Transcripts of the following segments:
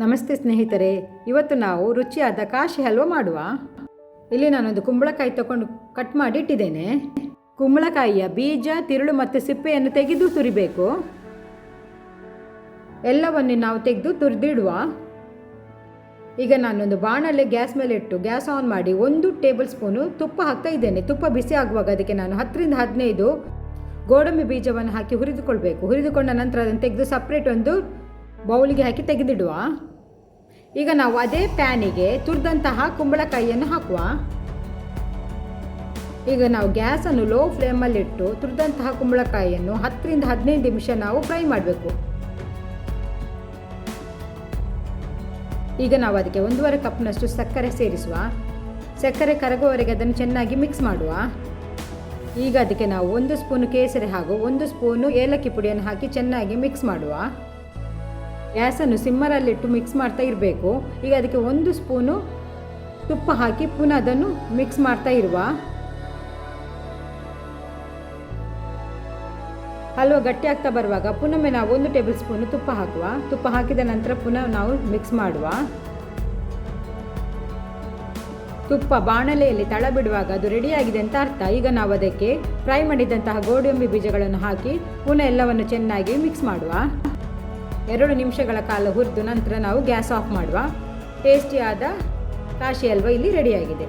ನಮಸ್ತೆ ಸ್ನೇಹಿತರೆ, ಇವತ್ತು ನಾವು ರುಚಿಯಾದ ಕಾಶಿ ಹಲ್ವ ಮಾಡುವ. ಇಲ್ಲಿ ನಾನೊಂದು ಕುಂಬಳಕಾಯಿ ತಗೊಂಡು ಕಟ್ ಮಾಡಿ ಇಟ್ಟಿದ್ದೇನೆ. ಕುಂಬಳಕಾಯಿಯ ಬೀಜ, ತಿರುಳು ಮತ್ತು ಸಿಪ್ಪೆಯನ್ನು ತೆಗೆದು ತುರಿಬೇಕು. ಎಲ್ಲವನ್ನು ನಾವು ತೆಗೆದು ತುರಿದಿಡುವ. ಈಗ ನಾನೊಂದು ಬಾಣಲೆ ಗ್ಯಾಸ್ ಮೇಲೆ ಇಟ್ಟು ಗ್ಯಾಸ್ ಆನ್ ಮಾಡಿ ಒಂದು ಟೇಬಲ್ ಸ್ಪೂನು ತುಪ್ಪ ಹಾಕ್ತಾ ಇದ್ದೇನೆ. ತುಪ್ಪ ಬಿಸಿ ಆಗುವಾಗ ಅದಕ್ಕೆ ನಾನು ಹತ್ತರಿಂದ ಹದಿನೈದು ಗೋಡಂಬಿ ಬೀಜವನ್ನು ಹಾಕಿ ಹುರಿದುಕೊಳ್ಬೇಕು. ಹುರಿದುಕೊಂಡ ನಂತರ ಅದನ್ನು ತೆಗೆದು ಸಪ್ರೇಟ್ ಒಂದು ಬೌಲಿಗೆ ಹಾಕಿ ತೆಗೆದಿಡುವ. ಈಗ ನಾವು ಅದೇ ಪ್ಯಾನಿಗೆ ತುರಿದಂತಹ ಕುಂಬಳಕಾಯಿಯನ್ನು ಹಾಕುವ. ಈಗ ನಾವು ಗ್ಯಾಸನ್ನು ಲೋ ಫ್ಲೇಮಲ್ಲಿಟ್ಟು ತುರಿದಂತಹ ಕುಂಬಳಕಾಯಿಯನ್ನು ಹತ್ತರಿಂದ ಹದಿನೈದು ನಿಮಿಷ ನಾವು ಫ್ರೈ ಮಾಡಬೇಕು. ಈಗ ನಾವು ಅದಕ್ಕೆ ಒಂದೂವರೆ ಕಪ್ನಷ್ಟು ಸಕ್ಕರೆ ಸೇರಿಸುವ. ಸಕ್ಕರೆ ಕರಗುವವರೆಗೆ ಅದನ್ನು ಚೆನ್ನಾಗಿ ಮಿಕ್ಸ್ ಮಾಡುವ. ಈಗ ಅದಕ್ಕೆ ನಾವು ಒಂದು ಸ್ಪೂನು ಕೇಸರಿ ಹಾಗೂ ಒಂದು ಸ್ಪೂನು ಏಲಕ್ಕಿ ಪುಡಿಯನ್ನು ಹಾಕಿ ಚೆನ್ನಾಗಿ ಮಿಕ್ಸ್ ಮಾಡುವ. ಗ್ಯಾಸನ್ನು ಸಿಮ್ಮರಲ್ಲಿಟ್ಟು ಮಿಕ್ಸ್ ಮಾಡ್ತಾ ಇರಬೇಕು. ಈಗ ಅದಕ್ಕೆ ಒಂದು ಸ್ಪೂನು ತುಪ್ಪ ಹಾಕಿ ಪುನಃ ಅದನ್ನು ಮಿಕ್ಸ್ ಮಾಡ್ತಾ ಇರುವ. ಹಲ್ವ ಗಟ್ಟಿ ಆಗ್ತಾ ಬರುವಾಗ ಪುನೊಮ್ಮೆ ನಾವು ಒಂದು ಟೇಬಲ್ ಸ್ಪೂನು ತುಪ್ಪ ಹಾಕುವ. ತುಪ್ಪ ಹಾಕಿದ ನಂತರ ಪುನಃ ನಾವು ಮಿಕ್ಸ್ ಮಾಡುವ. ತುಪ್ಪ ಬಾಣಲೆಯಲ್ಲಿ ತಳ ಬಿಡುವಾಗ ಅದು ರೆಡಿಯಾಗಿದೆ ಅಂತ ಅರ್ಥ. ಈಗ ನಾವು ಅದಕ್ಕೆ ಫ್ರೈ ಮಾಡಿದಂತಹ ಗೋಡಂಬಿ ಬೀಜಗಳನ್ನು ಹಾಕಿ ಪುನಃ ಎಲ್ಲವನ್ನು ಚೆನ್ನಾಗಿ ಮಿಕ್ಸ್ ಮಾಡುವ. ಎರಡು ನಿಮಿಷಗಳ ಕಾಲ ಹುರಿದು ನಂತರ ನಾವು ಗ್ಯಾಸ್ ಆಫ್ ಮಾಡುವ. ಟೇಸ್ಟಿಯಾದ ಕಾಶಿ ಹಲ್ವ ಇಲ್ಲಿ ರೆಡಿಯಾಗಿದೆ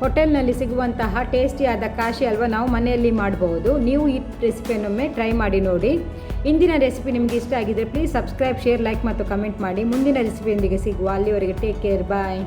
ಹೋಟೆಲ್ನಲ್ಲಿ ಸಿಗುವಂತಹ ಟೇಸ್ಟಿಯಾದ ಕಾಶಿ ಹಲ್ವ ನಾವು ಮನೆಯಲ್ಲಿ ಮಾಡಬಹುದು ನೀವು ಈ ರೆಸಿಪಿಯನ್ನೊಮ್ಮೆ ಟ್ರೈ ಮಾಡಿ ನೋಡಿ. ಇಂದಿನ ರೆಸಿಪಿ ನಿಮಗೆ ಇಷ್ಟ ಆಗಿದ್ದರೆ ಪ್ಲೀಸ್ ಸಬ್ಸ್ಕ್ರೈಬ್ ಶೇರ್ ಲೈಕ್ ಮತ್ತು ಕಮೆಂಟ್ ಮಾಡಿ. ಮುಂದಿನ ರೆಸಿಪಿಯೊಂದಿಗೆ ಸಿಗುವ. ಅಲ್ಲಿವರೆಗೆ ಟೇಕ್ ಕೇರ್ ಬಾಯ್